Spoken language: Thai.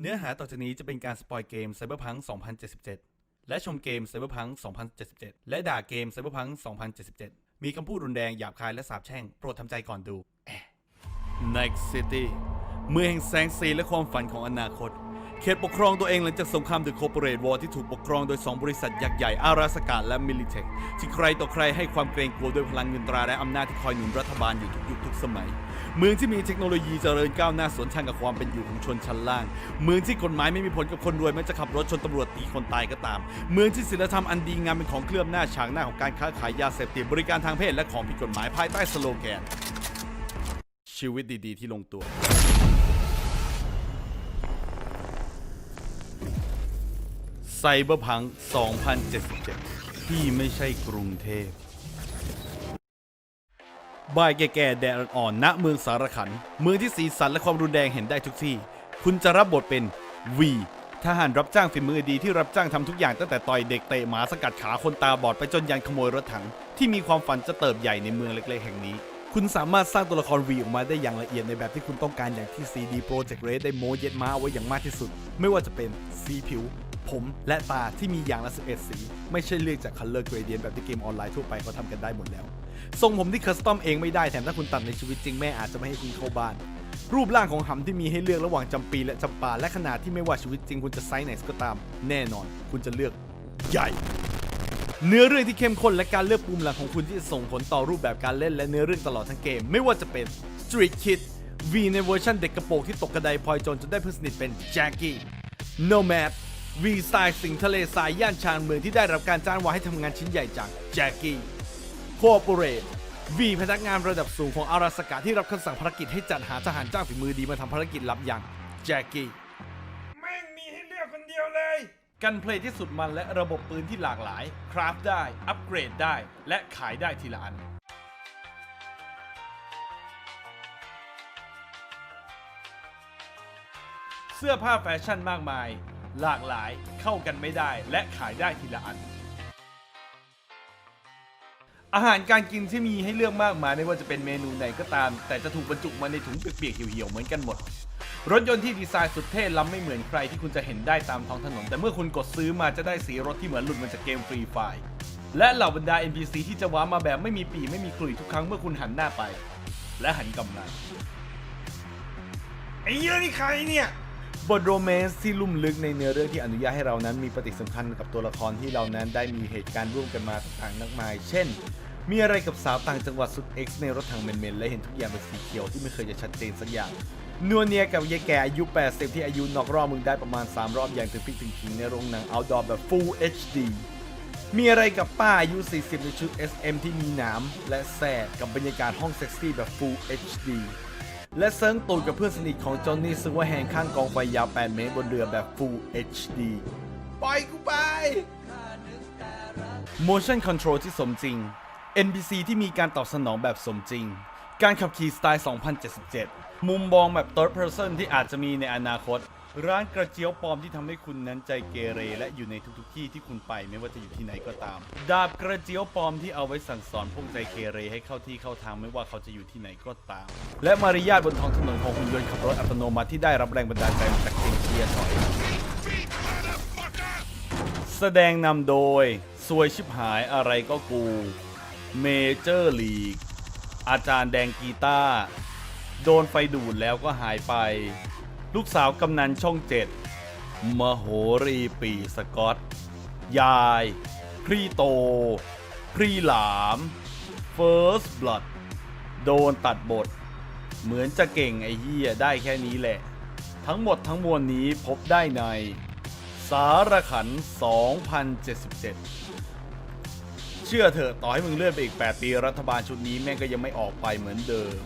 เนื้อหาต่อจากนี้จะเป็นการสปอยเกม Cyberpunk 2077 และชมเกม Cyberpunk 2077 และด่าเกม Cyberpunk 2077 มีคำพูดรุนแรงหยาบคายและสาบแช่ง โปรดทำใจก่อนดู Night City เมืองแห่งแสงสีและความฝันของอนาคต เขตปกครองตัวเองหลังจากสงคราม The Corporate War ที่ถูกปกครองโดย 2 บริษัทยักษ์ใหญ่อาราสกาและมิลิเทคที่ใครต่อใครให้ความเกรงกลัวด้วยพลังเงินตราและอำนาจที่คอยหนุนรัฐบาลอยู่ทุกยุคทุกสมัย เมืองที่มีเทคโนโลยีเจริญก้าวหน้าสวนทางกับความเป็นอยู่ของชนชั้นล่าง เมืองที่กฎหมายไม่มีผลกับคนรวยแม้จะขับรถชนตำรวจตีคนตายก็ตาม เมืองที่ศีลธรรมอันดีงามเป็นของเคลือบหน้าฉากหน้าของการค้าขายยาเสพติดบริการทางเพศและของผิดกฎหมายภายใต้สโลแกนชีวิตดีๆ ที่ลงตัว ไซเบอร์พัง 2077 ที่ไม่ใช่กรุงเทพบ่ายแก่ๆแดดอ่อนๆณเมืองสารขัน เมืองที่สีสันและความรุนแรงเห็นได้ทุกที่ คุณจะรับบทเป็น V ทหารรับจ้างฝีมือดีที่รับจ้างทำทุกอย่างตั้งแต่ต่อยเด็กเตะหมาสกัดขาคนตาบอดไปจนยันขโมยรถถัง ที่มีความฝันจะเติบใหญ่ในเมืองเล็กๆแห่งนี้ คุณสามารถสร้างตัวละคร V ออกมาได้อย่างละเอียดในแบบที่คุณต้องการอย่างที่ CD Projekt Red ได้โมเย็ดมาเอาไว้อย่างมากที่สุด ไม่ว่าจะเป็นสีผิว ผมและตาที่มีอย่างละ 11 สี ไม่ใช่เลือกจาก Color Gradient แบบที่เกมออนไลน์ทั่วไปเขาทำกันได้หมดแล้ว ทรงผมที่คัสตอมเองไม่ได้แถมถ้าคุณตัดในชีวิตจริงแม่อาจจะไม่ให้คุณเข้าบ้าน รูปร่างของหำที่มีให้เลือกระหว่างจำปีและจำปาและขนาดที่ไม่ว่าชีวิตจริงคุณจะไซส์ไหนก็ตาม แน่นอน คุณจะเลือกใหญ่เนื้อเรื่องที่เข้มข้นและการเลือกปุ่มหลังของคุณที่จะส่งผลต่อรูปแบบการเล่นและเนื้อเรื่องตลอดทั้งเกม ไม่ว่าจะเป็น Street Kid V ในเวอร์ชันเด็กกระโปรงที่ตกกระไดพลอยจนจนได้เพื่อนสนิทเป็น Jackie Nomad V สไตล์สิงทะเลทรายย่านชานเมืองที่ได้รับการจ้างวานให้ทำงานชิ้นใหญ่จาก Jackie Corporate V พนักงานระดับสูงของอาราสกาที่รับคำสั่งภารกิจให้จัดหาทหารจ้างฝีมือดีมาทำภารกิจลับอย่าง Jackie แม่งมีให้เลือกคนเดียวเลย กันเพลย์ที่สุดมันและระบบปืนที่หลากหลาย คราฟได้ อัปเกรดได้ และขายได้ทีละอันเสื้อผ้าแฟชั่นมากมาย หลากหลายเข้ากันไม่ได้และขายได้ทีละอัน อาหารการกินที่มีให้เลือกมากมายไม่ว่าจะเป็นเมนูไหนก็ตาม แต่จะถูกบรรจุมาในถุงเปียกๆเหี่ยวๆเหมือนกันหมด รถยนต์ที่ดีไซน์สุดเท่ล้ำไม่เหมือนใครที่คุณจะเห็นได้ตามท้องถนน แต่เมื่อคุณกดซื้อมาจะได้สีรถที่เหมือนหลุดมาจากเกมฟรีไฟล์และเหล่าบรรดา NPC ที่จะว้ามาแบบไม่มีปีไม่มีขลุ่ยทุกครั้งเมื่อคุณหันหน้าไป และหันกลับมาไอ้เหี้ยนี่ใครเนี่ย บทโรแมนต์ที่ลุ่มลึกในเนื้อเรื่องที่อนุญาตให้เรานั้นมีปฏิสัมพันธ์กับตัวละครที่เรานั้นได้มีเหตุการณ์ร่วมกันมาต่างๆมากมาย เช่น มีอะไรกับสาวต่างจังหวัดสุด X ในรถถังเมนๆและเห็นทุกอย่างเป็นสีเขียวที่ไม่เคยจะชัดเจนสักอย่างนัวเนียกับยายแก่อายุ 80 ที่อายุนอกรอบมึงได้ประมาณ 3 รอบอย่างถึงพริกถึงขิงในโรงหนัง outdoor แบบ full HD มีอะไรกับป้าอายุ 40 ในชุด SM ที่มีหนามและแสดกับบรรยากาศห้องเซ็กซี่แบบ full HD และเซิร์งตูดกับเพื่อนสนิทของจอห์นนี่ซึ่งว่าแหงข้างกองไฟยาว 8 เมตรบนเรือแบบ Full HD ปล่อยกูไป Motion Control ที่สมจริง NPC ที่มีการตอบสนองแบบสมจริง การขับขี่สไตล์ 2077 มุมมองแบบ third person ที่อาจจะมีในอนาคต ร้านกระเจียวปลอมที่ทำให้คุณนั้นใจเกเร และอยู่ในทุกๆที่ที่คุณไปไม่ว่าจะอยู่ที่ไหนก็ตาม ดาบกระเจียวปลอมที่เอาไว้สั่งสอนพวกใจเกเรให้เข้าที่เข้าทางไม่ว่าเขาจะอยู่ที่ไหนก็ตาม และมารยาทบนท้องถนนของหุ่นยนต์ขับรถอัตโนมัติที่ได้รับแรงบันดาลใจมาจากเกมเชียร์ถอย แสดงนำโดยสวยชิบหายอะไรก็กูเมเจอร์ลีกอาจารย์แดงกีตาร์โดนไฟดูดแล้วก็หายไป ลูกสาวกำนันช่องเจ็ดมโหรีปีสกอต ยาย พรีโต พรีหลาม First Blood โดนตัดบท เหมือนจะเก่งไอ้เหี้ยได้แค่นี้แหละ ทั้งหมดทั้งมวลนี้พบได้ใน สารขัน 2077 เชื่อเถอะต่อให้มึงเลื่อนไปอีก 8 ปีรัฐบาลชุดนี้แม่งก็ยังไม่ออกไปเหมือนเดิม